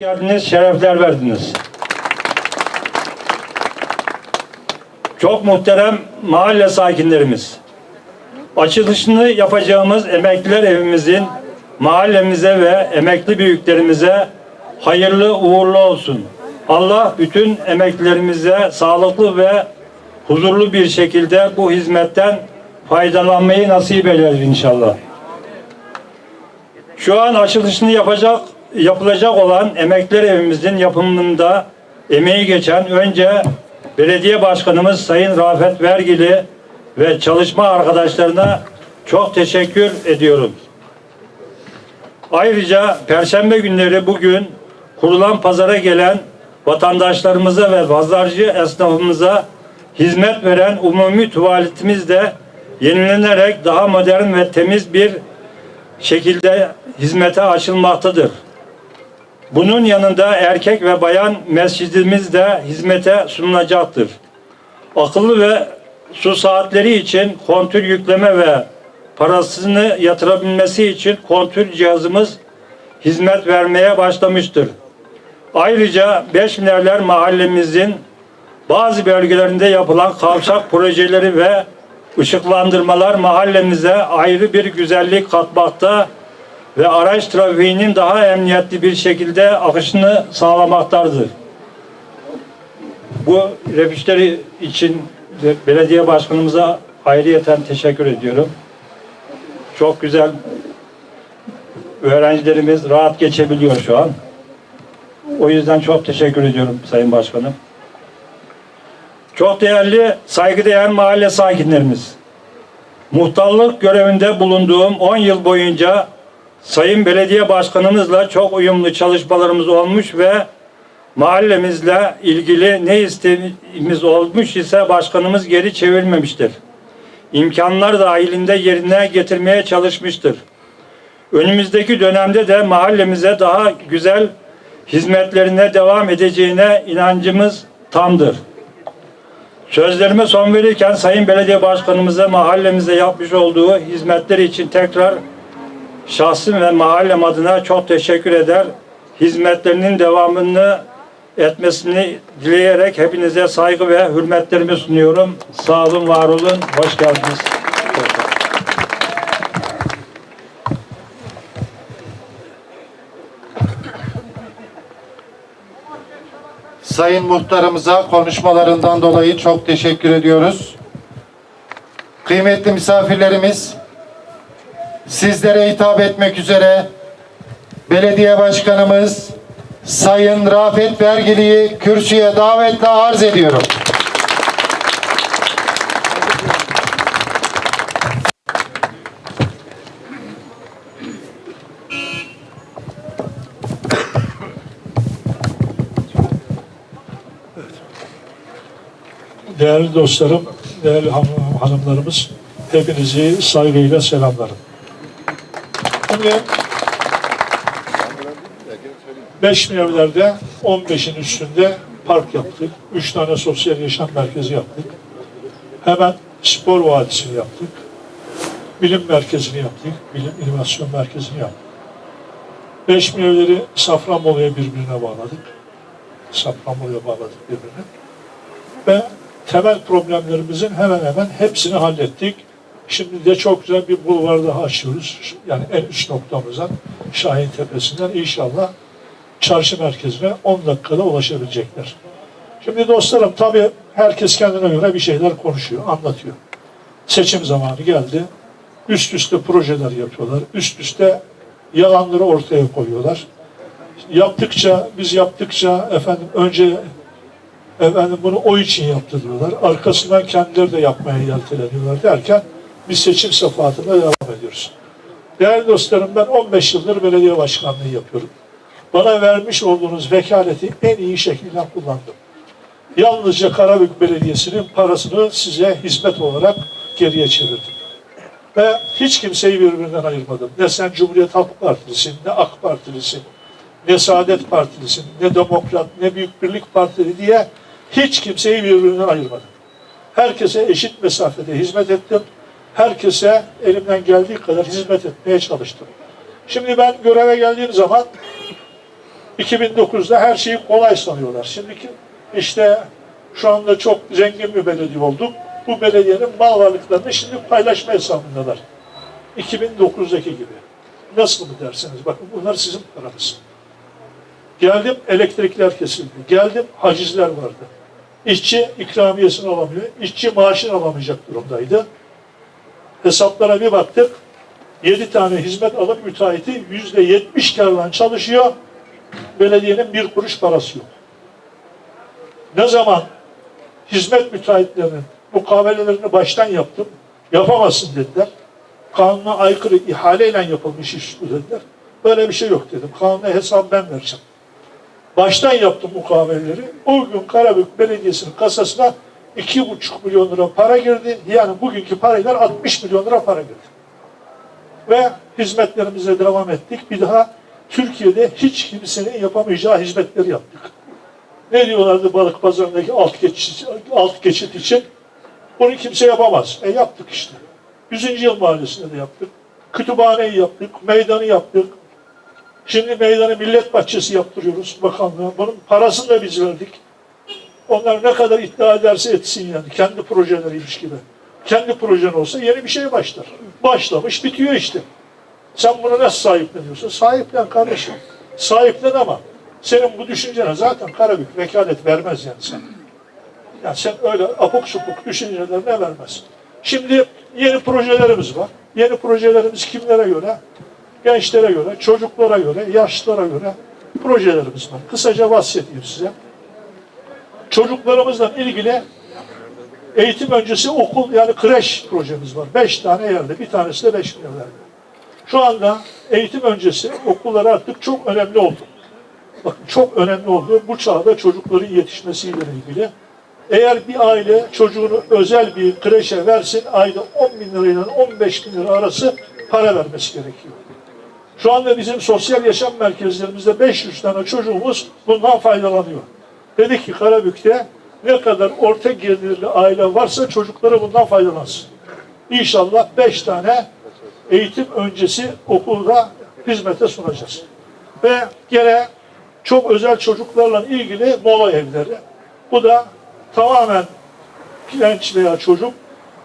geldiniz, şerefler verdiniz. Çok muhterem mahalle sakinlerimiz. Açılışını yapacağımız emekliler evimizin mahallemize ve emekli büyüklerimize hayırlı uğurlu olsun. Allah bütün emeklilerimize sağlıklı ve huzurlu bir şekilde bu hizmetten faydalanmayı nasip eder inşallah. Şu an açılışını yapacak yapılacak olan emekliler evimizin yapımında emeği geçen önce belediye başkanımız Sayın Rafet Vergili ve çalışma arkadaşlarına çok teşekkür ediyorum. Ayrıca perşembe günleri bugün kurulan pazara gelen vatandaşlarımıza ve pazarcı esnafımıza hizmet veren umumi tuvaletimiz de yenilenerek daha modern ve temiz bir şekilde hizmete açılmaktadır. Bunun yanında erkek ve bayan mescidimiz de hizmete sunulacaktır. Akıllı ve su saatleri için kontür yükleme ve parasını yatırabilmesi için kontür cihazımız hizmet vermeye başlamıştır. Ayrıca Beşminerler mahallemizin bazı bölgelerinde yapılan kavşak projeleri ve ışıklandırmalar mahallemize ayrı bir güzellik katmakta ve araç trafiğinin daha emniyetli bir şekilde akışını sağlamaktadır. Bu refişleri için belediye başkanımıza ayrıyeten teşekkür ediyorum. Çok güzel öğrencilerimiz rahat geçebiliyor şu an. O yüzden çok teşekkür ediyorum Sayın Başkanım. Çok değerli, saygıdeğer mahalle sakinlerimiz. Muhtarlık görevinde bulunduğum 10 yıl boyunca Sayın Belediye Başkanımızla çok uyumlu çalışmalarımız olmuş ve mahallemizle ilgili ne isteğimiz olmuş ise başkanımız geri çevirmemiştir. İmkanlar dahilinde yerine getirmeye çalışmıştır. Önümüzdeki dönemde de mahallemize daha güzel hizmetlerine devam edeceğine inancımız tamdır. Sözlerime son verirken Sayın Belediye Başkanımıza mahallemize yapmış olduğu hizmetler için tekrar şahsım ve mahallem adına çok teşekkür eder. Hizmetlerinin devamını etmesini dileyerek hepinize saygı ve hürmetlerimi sunuyorum. Sağ olun, var olun, hoş geldiniz. Sayın muhtarımıza konuşmalarından dolayı çok teşekkür ediyoruz. Kıymetli misafirlerimiz, sizlere hitap etmek üzere belediye başkanımız Sayın Rafet Vergili'yi kürsüye davetle arz ediyorum. Değerli dostlarım, değerli hanım- hanımlarımız, hepinizi saygıyla selamlarım. Bugün 5 evlerde 15'in üstünde park yaptık. 3 tane sosyal yaşam merkezi yaptık. Hemen spor vadisini yaptık. Bilim merkezini yaptık. Bilim inovasyon merkezini yaptık. 5 evleri Safranbolu'ya birbirine bağladık. Safranbolu'ya bağladık birbirine ve temel problemlerimizin hemen hemen hepsini hallettik. Şimdi de çok güzel bir bulvar daha açıyoruz. Yani en üst noktamızdan Şahin Tepesi'nden inşallah çarşı merkezine 10 dakikada ulaşabilecekler. Şimdi dostlarım tabii herkes kendine göre bir şeyler konuşuyor, anlatıyor. Seçim zamanı geldi. Üst üste projeler yapıyorlar. Üst üste yalanları ortaya koyuyorlar. Yaptıkça, biz yaptıkça efendim önce efendim bunu o için yaptı diyorlar. Arkasından kendileri de yapmaya yelteleniyorlar derken biz seçim safahatına devam ediyoruz. Değerli dostlarım ben 15 yıldır belediye başkanlığı yapıyorum. Bana vermiş olduğunuz vekaleti en iyi şekilde kullandım. Yalnızca Karabük Belediyesi'nin parasını size hizmet olarak geriye çevirdim. Ve hiç kimseyi birbirinden ayırmadım. Ne sen Cumhuriyet Halk Partilisin, ne AK Partilisin, ne Saadet Partilisin, ne Demokrat, ne Büyük Birlik Partili diye hiç kimseyi birbirinden ayırmadım. Herkese eşit mesafede hizmet ettim. Herkese elimden geldiği kadar hizmet etmeye çalıştım. Şimdi ben göreve geldiğim zaman 2009'da her şeyi kolay sanıyorlar. Şimdiki işte şu anda çok zengin bir belediye olduk. Bu belediyenin mal varlıklarını şimdi paylaşma hesabındalar. 2009'daki gibi. Nasıl mı dersiniz? Bakın bunlar sizin paranız. Geldim elektrikler kesildi. Geldim hacizler vardı. İşçi ikramiyesini alamıyor. İşçi maaşını alamayacak durumdaydı. Hesaplara bir baktık. 7 tane hizmet alıp müteahhiti yüzde yetmiş karla çalışıyor. Belediyenin bir kuruş parası yok. Ne zaman hizmet müteahhitlerinin mukavelelerini baştan yaptım. Yapamazsın dediler. Kanuna aykırı ihaleyle yapılmış iş dediler. Böyle bir şey yok dedim. Kanuna hesap ben vereceğim. Baştan yaptım mukaveleleri. O gün Karabük Belediyesi'nin kasasına iki buçuk milyon lira para girdi. Yani bugünkü parayla 60 milyon lira para girdi. Ve hizmetlerimize devam ettik. Bir daha Türkiye'de hiç kimsenin yapamayacağı hizmetleri yaptık. Ne diyorlardı balık pazarındaki alt geçit, alt geçit için? Bunu kimse yapamaz. E yaptık işte. 100. Yıl Mahallesi'nde de yaptık. Kütüphaneyi yaptık, meydanı yaptık. Şimdi meydanı millet bahçesi yaptırıyoruz bakanlığa. Bunun parasını da biz verdik. Onlar ne kadar iddia ederse etsin yani. Kendi projeleriymiş gibi. Kendi projen olsa yeni bir şey başlar. Başlamış bitiyor işte. Sen bunu nasıl sahipleniyorsun? Sahiplen kardeşim. Sahiplen ama senin bu düşüncene zaten Karabük vekalet vermez yani sen. Yani sen öyle apuk supuk düşüncelerine vermez. Şimdi yeni projelerimiz var. Yeni projelerimiz kimlere göre? Gençlere göre, çocuklara göre, yaşlılara göre projelerimiz var. Kısaca bahsedeyim size. Çocuklarımızla ilgili eğitim öncesi okul yani kreş projemiz var. Beş tane yerde. Bir tanesi de beş yerde. Şu anda eğitim öncesi okullar artık çok önemli oldu. Bakın çok önemli oldu. Bu çağda çocukların yetişmesiyle ilgili. Eğer bir aile çocuğunu özel bir kreşe versin ayda 10 bin lirayla 15 bin lira arası para vermesi gerekiyor. Şu anda bizim sosyal yaşam merkezlerimizde 500 tane çocuğumuz bundan faydalanıyor. Dedik ki Karabük'te ne kadar orta gelirli aile varsa çocukları bundan faydalansın. İnşallah 5 tane eğitim öncesi okulda hizmete sunacağız. Ve gene çok özel çocuklarla ilgili mola evleri. Bu da tamamen genç veya çocuk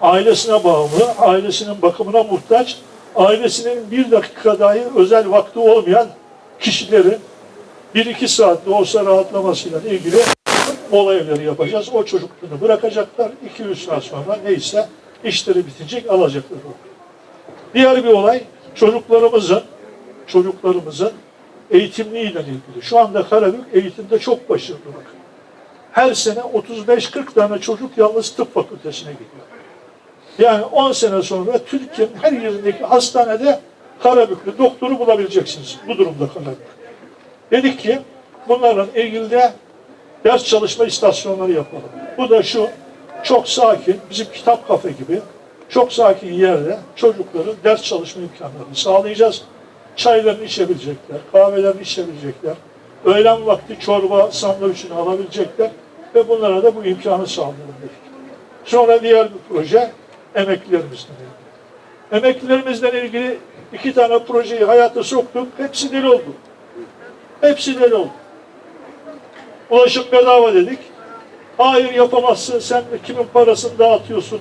ailesine bağımlı, ailesinin bakımına muhtaç, ailesinin bir dakika dahi özel vakti olmayan kişilerin bir iki saatte olsa rahatlamasıyla ilgili mola evleri yapacağız. O çocukluğunu bırakacaklar. 2-3 saat sonra neyse işleri bitecek alacaklar. Diğer bir olay çocuklarımızın çocuklarımızın eğitimliğiyle ilgili. Şu anda Karabük eğitimde çok başarılı. Bakın. Her sene 35-40 tane çocuk yalnız tıp fakültesine gidiyor. Yani 10 sene sonra Türkiye'nin her yerindeki hastanede Karabüklü doktoru bulabileceksiniz. Bu durumda Karabük. Dedik ki bunlarla ilgili de ders çalışma istasyonları yapalım. Bu da şu çok sakin, bizim kitap kafe gibi çok sakin yerde çocukların ders çalışma imkanlarını sağlayacağız. Çaylarını içebilecekler, kahvelerini içebilecekler, öğlen vakti çorba sandviçini alabilecekler ve bunlara da bu imkanı sağlayalım dedik. Sonra diğer bir proje emeklilerimizle ilgili. Emeklilerimizle ilgili iki tane projeyi hayata soktuk. Hepsi deli oldu. Hepsi deli. Ulaşım bedava dedik. Hayır yapamazsın. Sen kimin parasını dağıtıyorsun.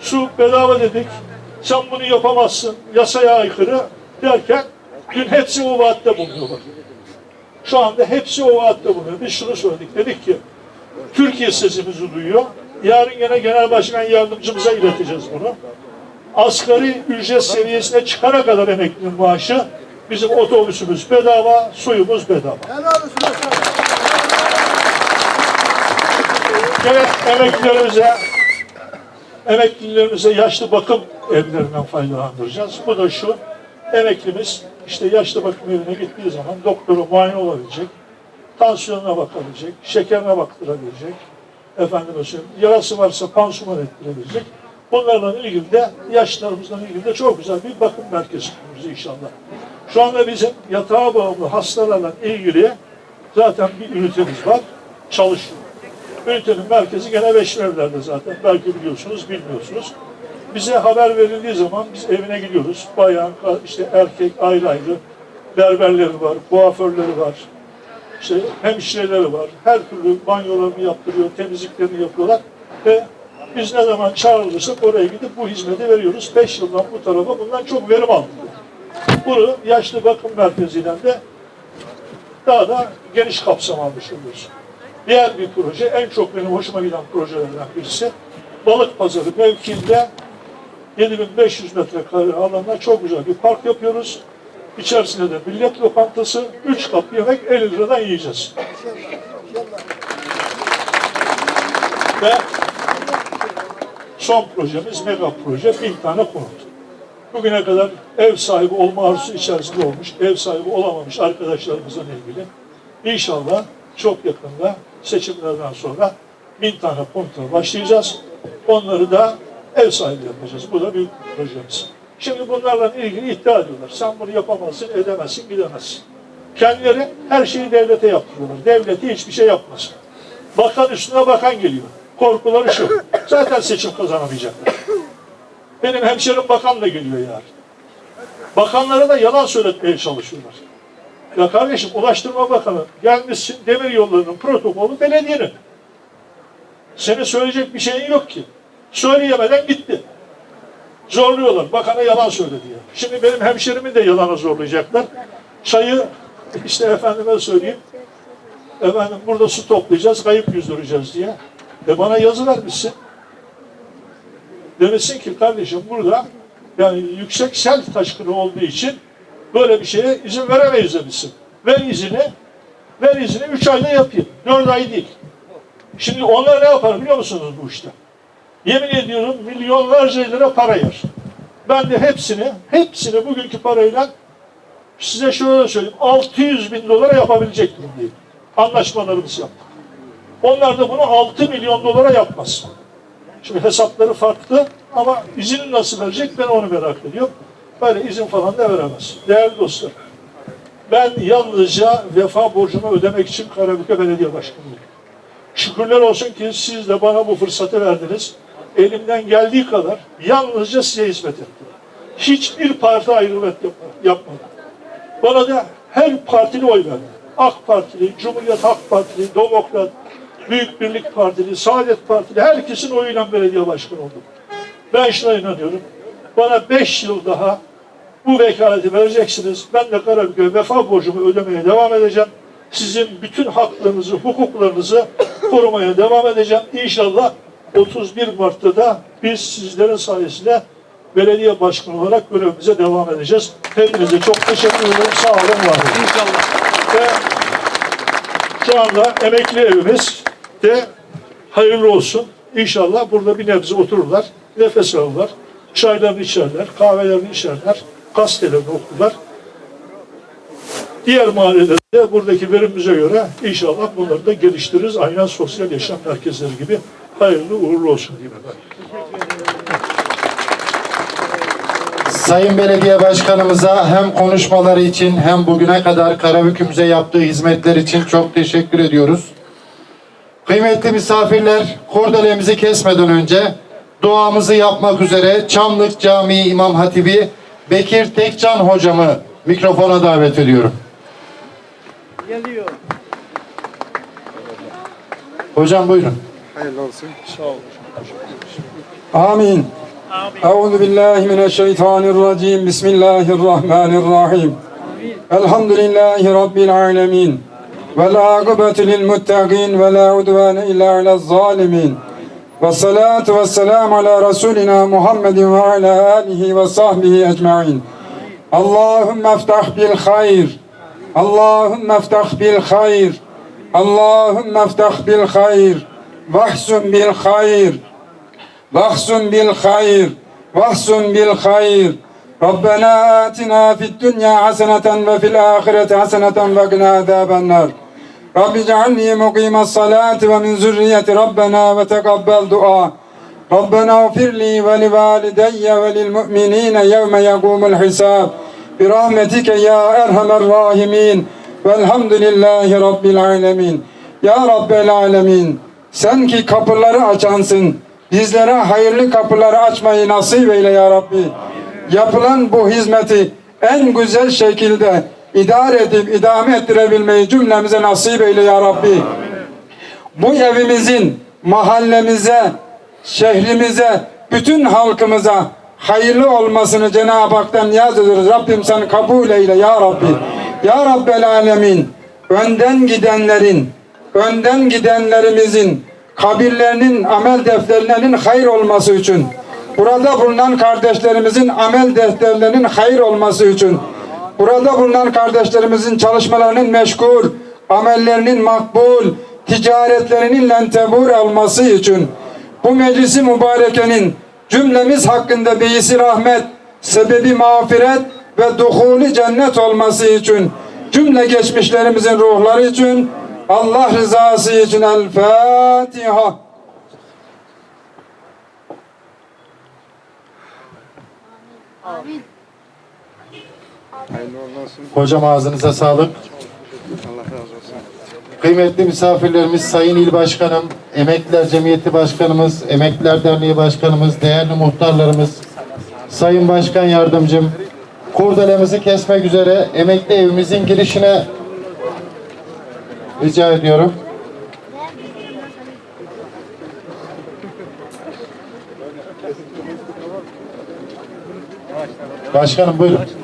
Su bedava dedik. Sen bunu yapamazsın. Yasaya aykırı derken dün hepsi o vaatte bulunuyorlar. Şu anda hepsi o vaatte bulunuyor. Biz şunu söyledik. Dedik ki Türkiye sesimizi duyuyor. Yarın gene genel başkan yardımcımıza ileteceğiz bunu. Asgari ücret seviyesine çıkana kadar emeklinin maaşı bizim otobüsümüz bedava, suyumuz bedava. Gene emeklilerimize emeklilerimize yaşlı bakım evlerinden faydalandıracağız. Bu da şu, emeklimiz işte yaşlı bakım evine gittiği zaman doktoru muayene olabilecek, tansiyonuna bakabilecek, şekerine baktırabilecek, efendim söyleyeyim, yarası varsa pansuman ettirebilecek. Bunlarla ilgili de yaşlılarımızla ilgili de çok güzel bir bakım merkezi kuruyoruz inşallah. Şu anda bizim yatağa bağımlı hastalarla ilgili zaten bir ünitemiz var, çalışıyor. Ünitenin merkezi gene Beşmevler'de zaten. Belki biliyorsunuz, bilmiyorsunuz. Bize haber verildiği zaman biz evine gidiyoruz. Bayan, işte erkek ayrı ayrı berberleri var, kuaförleri var. işte hemşireleri var. Her türlü banyolarını yaptırıyor, temizliklerini yapıyorlar. Ve biz ne zaman çağrılırsak oraya gidip bu hizmeti veriyoruz. Beş yıldan bu tarafa bundan çok verim aldık. Bunu yaşlı bakım merkeziyle de daha da geniş kapsam almış oluyoruz. Diğer bir proje, en çok benim hoşuma giden projelerden birisi, balık pazarı mevkiinde 7500 metrekare alanda çok güzel bir park yapıyoruz. İçerisinde de millet lokantası, 3 kap yemek 50 liradan yiyeceğiz. Ve son projemiz mega proje, bin tane konut. Bugüne kadar ev sahibi olma arzusu içerisinde olmuş, ev sahibi olamamış arkadaşlarımızla ilgili inşallah çok yakında seçimlerden sonra bin tane konutla başlayacağız. Onları da ev sahibi yapacağız. Bu da büyük projemiz. Şimdi bunlarla ilgili iddia ediyorlar. Sen bunu yapamazsın, edemezsin, gidemezsin. Kendileri her şeyi devlete yaptırıyorlar. Devleti hiçbir şey yapmasın. Bakan üstüne bakan geliyor. Korkuları şu. Zaten seçim kazanamayacaklar. Benim hemşerim bakan da geliyor yarın. Bakanlara da yalan söyletmeye çalışıyorlar. Ya kardeşim Ulaştırma Bakanı gelmişsin demir yollarının protokolü belediyenin. Senin söyleyecek bir şeyin yok ki. Söyleyemeden gitti. Zorluyorlar. Bakana yalan söyledi diye. Şimdi benim hemşerimi de yalana zorlayacaklar. Çayı işte efendime söyleyeyim. Efendim burada su toplayacağız, kayıp yüzdüreceğiz diye. E bana yazı vermişsin. Demesin ki kardeşim burada yani yüksek sel taşkını olduğu için böyle bir şeye izin veremeyiz demişsin. Ver izini, ver izini üç ayda yapayım. Dört ay değil. Şimdi onlar ne yapar biliyor musunuz bu işte? Yemin ediyorum milyonlarca lira para yer. Ben de hepsini, hepsini bugünkü parayla size şöyle söyleyeyim. 600 bin dolara yapabilecek durumdayım. Anlaşmalarımızı yaptık. Onlar da bunu 6 milyon dolara yapmaz. Şimdi hesapları farklı ama izini nasıl verecek ben onu merak ediyorum. Böyle izin falan da veremez. Değerli dostlar, ben yalnızca vefa borcumu ödemek için Karabük'e belediye başkanıyım. Şükürler olsun ki siz de bana bu fırsatı verdiniz. Elimden geldiği kadar yalnızca size hizmet ettim. Hiçbir parti ayrımı yapmadım. Bana da her partili oy verdi. AK Partili, Cumhuriyet Halk Partili, Demokrat, Büyük Birlik Partili, Saadet Partili herkesin oyuyla belediye başkanı oldum. Ben şuna inanıyorum. Bana beş yıl daha bu vekaleti vereceksiniz. Ben de Karabük'e vefa borcumu ödemeye devam edeceğim. Sizin bütün haklarınızı, hukuklarınızı korumaya devam edeceğim. İnşallah 31 Mart'ta da biz sizlerin sayesinde belediye başkanı olarak görevimize devam edeceğiz. Hepinize çok teşekkür ederim. Sağ olun, var olun. İnşallah. Ve şu anda emekli evimiz de hayırlı olsun. İnşallah burada bir nebze otururlar, nefes alırlar, çaylarını içerler, kahvelerini içerler, gazetelerini okurlar. Diğer mahallelerde buradaki verimimize göre inşallah bunları da geliştiririz. Aynen sosyal yaşam merkezleri gibi hayırlı uğurlu olsun diyeyim. Sayın Belediye Başkanımıza hem konuşmaları için hem bugüne kadar Karabük'ümüze yaptığı hizmetler için çok teşekkür ediyoruz. Kıymetli misafirler, kordelemizi kesmeden önce duamızı yapmak üzere Çamlık Camii İmam Hatibi Bekir Tekcan hocamı mikrofona davet ediyorum. Geliyor. Hocam buyurun. Hayırlı olsun. Sağ olun. Amin. Euzu billahi mineşşeytanirracim. Bismillahirrahmanirrahim. Amin. Elhamdülillahi rabbil alamin. والعاقبة للمتقين ولا عدوان إلا على الظالمين. والصلاة والسلام على رسولنا محمد وعلى آله وصحبه أجمعين. اللهم افتح بالخير. اللهم افتح بالخير. اللهم افتح بالخير. واحسن بالخير. واحسن بالخير. واحسن بالخير. ربنا آتنا في الدنيا حسنة وفي الآخرة حسنة وقنا عذاب النار. Rabbi cealni mukimes salati ve min zürriyeti Rabbena ve tekabbel dua. Rabbena ufirli ve li valideyye ve lil mu'minine yevme yegumul hisab. Birahmetike ya erhamer rahimin. Velhamdülillahi Rabbil alemin. Ya Rabbel alemin. Sen ki kapıları açansın. Bizlere hayırlı kapıları açmayı nasip eyle ya Rabbi. Yapılan bu hizmeti en güzel şekilde idare edip idame ettirebilmeyi cümlemize nasip eyle ya Rabbi. Bu evimizin mahallemize, şehrimize, bütün halkımıza hayırlı olmasını Cenab-ı Hak'tan niyaz ediyoruz. Rabbim sen kabul eyle ya Rabbi. Ya Rabbel Alemin önden gidenlerin, önden gidenlerimizin kabirlerinin, amel defterlerinin hayır olması için, burada bulunan kardeşlerimizin amel defterlerinin hayır olması için, burada bulunan kardeşlerimizin çalışmalarının meşgul, amellerinin makbul, ticaretlerinin lentebur olması için, bu meclisi mübarekenin cümlemiz hakkında beyisi rahmet, sebebi mağfiret ve duhuli cennet olması için, cümle geçmişlerimizin ruhları için, Allah rızası için El Fatiha. Hocam ağzınıza sağlık. Kıymetli misafirlerimiz, Sayın İl Başkanım, Emekliler Cemiyeti Başkanımız, Emekliler Derneği Başkanımız, değerli muhtarlarımız, Sayın Başkan Yardımcım, kurdelemizi kesmek üzere emekli evimizin girişine rica ediyorum. Başkanım buyurun.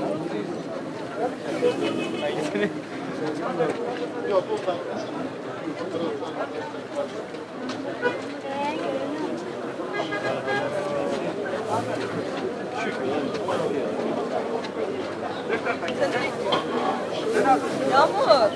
Yağmur.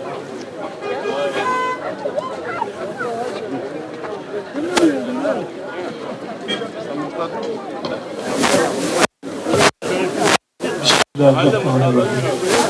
Bismillahirrahmanirrahim.